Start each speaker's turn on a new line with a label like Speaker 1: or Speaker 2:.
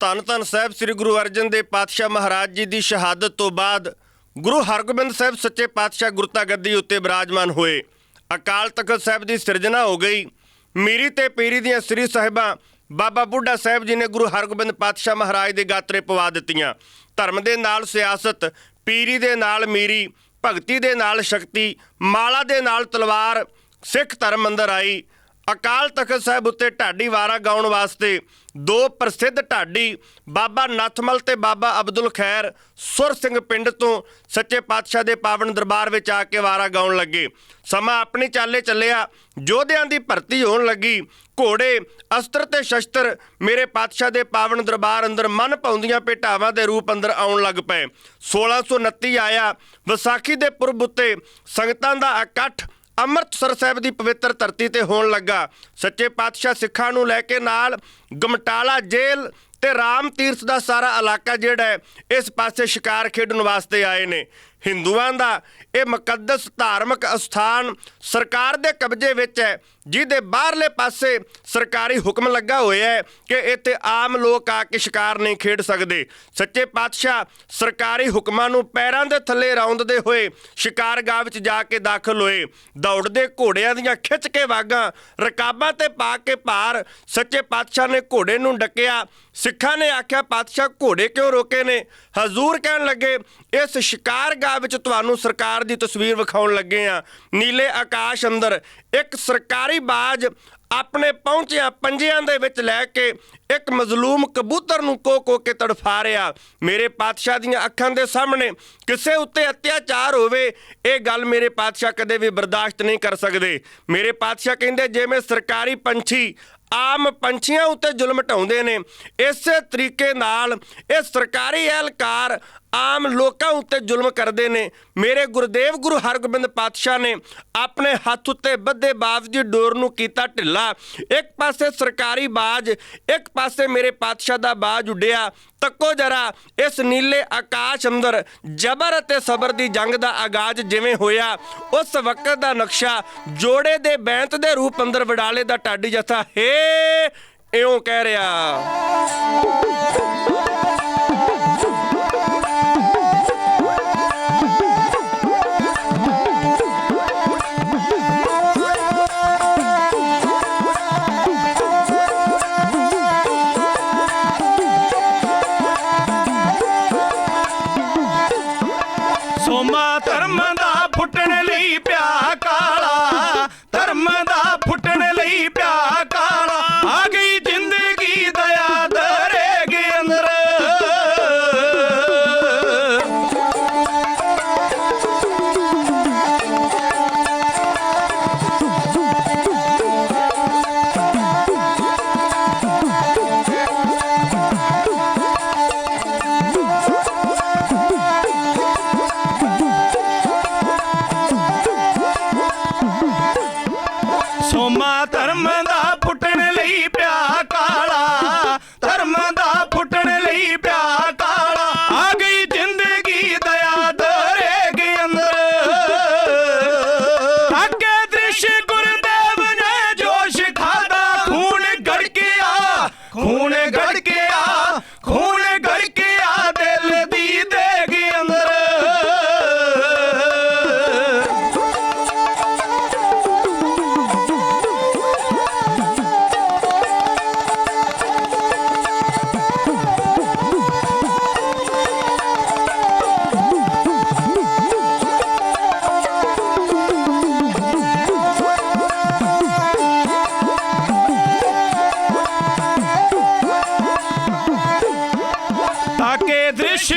Speaker 1: ਧੰਨ ਧੰਨ ਸਾਹਿਬ ਸ੍ਰੀ ਗੁਰੂ ਅਰਜਨ ਦੇਵ ਪਾਤਸ਼ਾਹ ਮਹਾਰਾਜ ਜੀ ਦੀ ਸ਼ਹਾਦਤ ਤੋਂ ਬਾਅਦ ਗੁਰੂ ਹਰਗੋਬਿੰਦ ਸਾਹਿਬ ਸੱਚੇ ਪਾਤਸ਼ਾਹ ਗੁਰਤਾ ਗੱਦੀ ਉੱਤੇ ਬਿਰਾਜਮਾਨ ਹੋਏ। ਅਕਾਲ ਤਖਤ ਸਾਹਿਬ ਦੀ ਸਿਰਜਣਾ ਹੋ ਗਈ। ਮੀਰੀ ਤੇ ਪੀਰੀ ਦੀਆਂ ਸ੍ਰੀ ਸਾਹਿਬਾਂ ਬਾਬਾ ਬੁੱਢਾ ਸਾਹਿਬ ਜੀ ਨੇ ਗੁਰੂ ਹਰਗੋਬਿੰਦ ਪਾਤਸ਼ਾਹ ਮਹਾਰਾਜ ਦੇ ਗਾਤਰੇ ਪਵਾ ਦਿੱਤੀਆਂ। ਧਰਮ ਦੇ ਨਾਲ ਸਿਆਸਤ, ਪੀਰੀ ਦੇ ਨਾਲ ਮੀਰੀ, ਭਗਤੀ ਦੇ ਨਾਲ ਸ਼ਕਤੀ, ਮਾਲਾ ਦੇ ਨਾਲ ਤਲਵਾਰ, ਸਿੱਖ ਧਰਮ ਅੰਦਰ ਆਈ। ਅਕਾਲ ਤਖਤ ਸਾਹਿਬ ਉੱਤੇ ਢਾਡੀ ਵਾਰਾ ਗਾਉਣ ਵਾਸਤੇ ਦੋ ਪ੍ਰਸਿੱਧ ਢਾਡੀ, ਬਾਬਾ ਨੱਥਮਲ ਤੇ ਬਾਬਾ ਅਬਦੁਲ ਖੈਰ, ਸੁਰ ਸਿੰਘ ਪਿੰਡ ਤੋਂ ਸੱਚੇ ਪਾਤਸ਼ਾਹ ਦੇ ਪਾਵਨ ਦਰਬਾਰ ਵਿੱਚ ਆ ਕੇ ਵਾਰਾ ਗਾਉਣ ਲੱਗੇ। ਸਮਾਂ ਆਪਣੀ ਚਾਲੇ ਚੱਲਿਆ ਯੋਧਿਆਂ ਦੀ ਭਰਤੀ ਹੋਣ ਲੱਗੀ। ਘੋੜੇ, ਅਸਤਰ ਤੇ ਸ਼ਸਤਰ ਮੇਰੇ ਪਾਤਸ਼ਾਹ ਦੇ ਪਾਵਨ ਦਰਬਾਰ ਅੰਦਰ ਮਨ ਪਾਉਂਦੀਆਂ ਭੇਟਾਵਾਂ ਦੇ ਰੂਪ ਅੰਦਰ ਆਉਣ ਲੱਗ ਪਏ। 1629 ਆਇਆ, ਵਿਸਾਖੀ ਦੇ ਪੁਰਬ ਉੱਤੇ ਸੰਗਤਾਂ ਦਾ ਇਕੱਠ ਅੰਮ੍ਰਿਤਸਰ ਸਾਹਿਬ ਦੀ ਪਵਿੱਤਰ ਧਰਤੀ ਤੇ ਹੋਣ ਲੱਗਾ। ਸੱਚੇ ਪਾਤਸ਼ਾਹ ਸਿੱਖਾਂ ਨੂੰ ਲੈ ਕੇ ਨਾਲ ਗਮਟਾਲਾ ਜੇਲ੍ਹ ਤੇ ਰਾਮ ਤੀਰਥ ਦਾ ਸਾਰਾ ਇਲਾਕਾ ਜਿਹੜਾ ਹੈ, ਇਸ ਪਾਸੇ ਸ਼ਿਕਾਰ ਖੇਡਣ ਵਾਸਤੇ ਆਏ ਨੇ। ਹਿੰਦੂਆਂ ਦਾ। ਇਹ ਮੁਕੱਦਸ ਧਾਰਮਿਕ ਅਸਥਾਨ ਸਰਕਾਰ ਦੇ ਕਬਜ਼ੇ ਵਿੱਚ ਹੈ, ਜਿਹਦੇ ਬਾਹਰਲੇ ਪਾਸੇ ਸਰਕਾਰੀ ਹੁਕਮ ਲੱਗਾ ਹੋਇਆ ਹੈ ਕਿ ਇੱਥੇ ਆਮ ਲੋਕ ਆ ਕੇ ਸ਼ਿਕਾਰ ਨਹੀਂ ਖੇਡ ਸਕਦੇ। ਸੱਚੇ ਪਾਤਸ਼ਾਹ ਸਰਕਾਰੀ ਹੁਕਮਾਂ ਨੂੰ ਪੈਰਾਂ ਦੇ ਥੱਲੇ ਰੌਂਦਦੇ ਹੋਏ ਸ਼ਿਕਾਰਗਾਹ ਵਿੱਚ ਜਾ ਕੇ ਦਾਖਲ ਹੋਏ। ਦੌੜਦੇ ਘੋੜਿਆਂ ਦੀਆਂ ਖਿੱਚ ਕੇ ਵਾਗਾਂ, ਰਕਾਬਾਂ ਤੇ ਪਾ ਕੇ ਭਾਰ, ਸੱਚੇ ਪਾਤਸ਼ਾਹ ਨੇ ਘੋੜੇ ਨੂੰ ਡੱਕਿਆ। ਸਿੱਖਾਂ ਨੇ ਆਖਿਆ, ਪਾਤਸ਼ਾਹ, ਘੋੜੇ ਕਿਉਂ ਰੋਕੇ ਨੇ? ਹਜ਼ੂਰ ਕਹਿਣ ਲੱਗੇ, ਇਸ ਸ਼ਿਕਾਰਗਾਹ ਵਿੱਚ ਤੁਹਾਨੂੰ ਸਰਕਾਰ ਦੀ ਤਸਵੀਰ ਵਿਖਾਉਣ ਲੱਗੇ ਆ ਨੀਲੇ ਆਕਾਸ਼ ਅੰਦਰ ਇੱਕ ਸਰਕਾਰੀ ਬਾਜ ਆਪਣੇ ਪਹੁੰਚਿਆ ਪੰਜਿਆਂ ਦੇ ਵਿੱਚ ਲੈ ਕੇ ਇੱਕ ਮਜ਼ਲੂਮ ਕਬੂਤਰ ਨੂੰ ਕੋ ਕੋ ਕੇ ਤੜਫਾ ਰਿਹਾ। ਮੇਰੇ ਪਾਤਸ਼ਾਹ ਦੀਆਂ ਅੱਖਾਂ ਦੇ ਸਾਹਮਣੇ ਕਿਸੇ ਉੱਤੇ ਅਤਿਆਚਾਰ ਹੋਵੇ, ਇਹ ਗੱਲ ਮੇਰੇ ਪਾਤਸ਼ਾਹ ਕਦੇ ਵੀ ਬਰਦਾਸ਼ਤ ਨਹੀਂ ਕਰ ਸਕਦੇ। ਮੇਰੇ ਪਾਤਸ਼ਾਹ ਕਹਿੰਦੇ ਜਿਵੇਂ ਸਰਕਾਰੀ ਪੰਛੀ, ਆਮ ਪੰਛੀਆਂ ਉੱਤੇ ਜ਼ੁਲਮ ਢਾਉਂਦੇ ਨੇ, ਇਸੇ ਤਰੀਕੇ ਨਾਲ ਇਹ ਸਰਕਾਰੀ ਅਹਿਲਕਾਰ ਆਮ ਲੋਕਾਂ ਉੱਤੇ ਜ਼ੁਲਮ ਕਰਦੇ ਨੇ। ਮੇਰੇ ਗੁਰਦੇਵ ਗੁਰੂ ਹਰਗੋਬਿੰਦ ਪਾਤਸ਼ਾਹ ਨੇ ਆਪਣੇ ਹੱਥ ਉੱਤੇ ਬੱਧੇ ਬਾਜ਼ ਦੀ ਡੋਰ ਨੂੰ ਕੀਤਾ ਢਿੱਲਾ ਇੱਕ ਪਾਸੇ ਸਰਕਾਰੀ ਬਾਜ, ਇੱਕ ਪਾਸੇ ਮੇਰੇ ਪਾਤਸ਼ਾਹ ਦਾ ਬਾਜ ਉੱਡਿਆ। ਤੱਕੋ ਜਰਾ ਇਸ ਨੀਲੇ ਆਕਾਸ਼ ਅੰਦਰ ਜਬਰ ਅਤੇ ਸਬਰ ਦੀ ਜੰਗ ਦਾ ਆਗਾਜ਼ ਜਿਵੇਂ ਹੋਇਆ, ਉਸ ਵਕਤ ਦਾ ਨਕਸ਼ਾ ਜੋੜੇ ਦੇ ਬੈਂਤ ਦੇ ਰੂਪ ਅੰਦਰ ਵਡਾਲੇ ਦਾ ਟਾਡੀ ਜਥਾ। ਹੇ, ਇਉਂ ਕਹਿ ਰਿਹਾ।
Speaker 2: ਸੋਮਾ ਧਰਮ ਦਾ ਫੁੱਟਣ ਲਈ ਸੋਮਾ ਧਰਮ ਦਾ ਪੁੱਟਣ ਲਈ ਤਾਕੇ ਦ੍ਰਿਸ਼